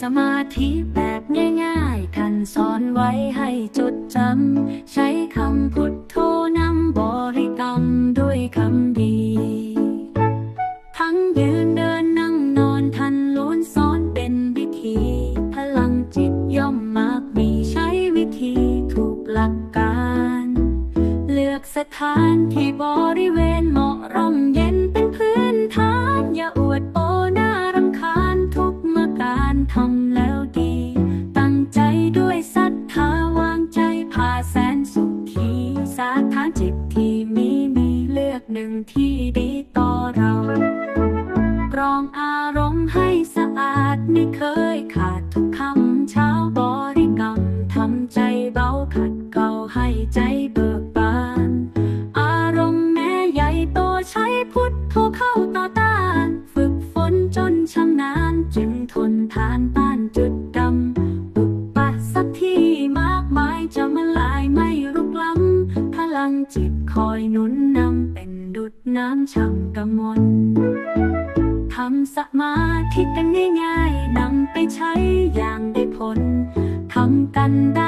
สมาธิแบบง่ายๆ ท่านสอนไว้ให้จดจำ ใช้คำพุทโธนำบริกรรมด้วยคำดี ทั้งยืนเดินนั่งนอนท่านล้วนสอนเป็นวิธี พลังจิตย่อมมากมีใช้วิธีถูกหลักการ เลือกสถานที่บริเวณเหมาะร่มเย็น ทำแล้วดี ตั้งใจด้วยศรัทธาวางใจพาแสนสุขีสาฐานจิตที่มีมีเลือกหนึ่งที่ดีต่อเรากรองอารมณ์ให้สะอาดไม่เคยขาดทุกคำเช้าบริกรรมทำใจเบาขัดเกลาให้ใจเบิกบาน อารมณ์แม้ใหญ่โตใช้พุทโธเข้า ทานต้านจุดดำอุปะสักที่มากมายจะมาลายไม่รุกล้ำพลังจิตคอยหนุนนำเป็นดุดน้ำช่ำกมลทำสมาธิกันง่ายๆนำไปใช้อย่างได้ผลทำกันได้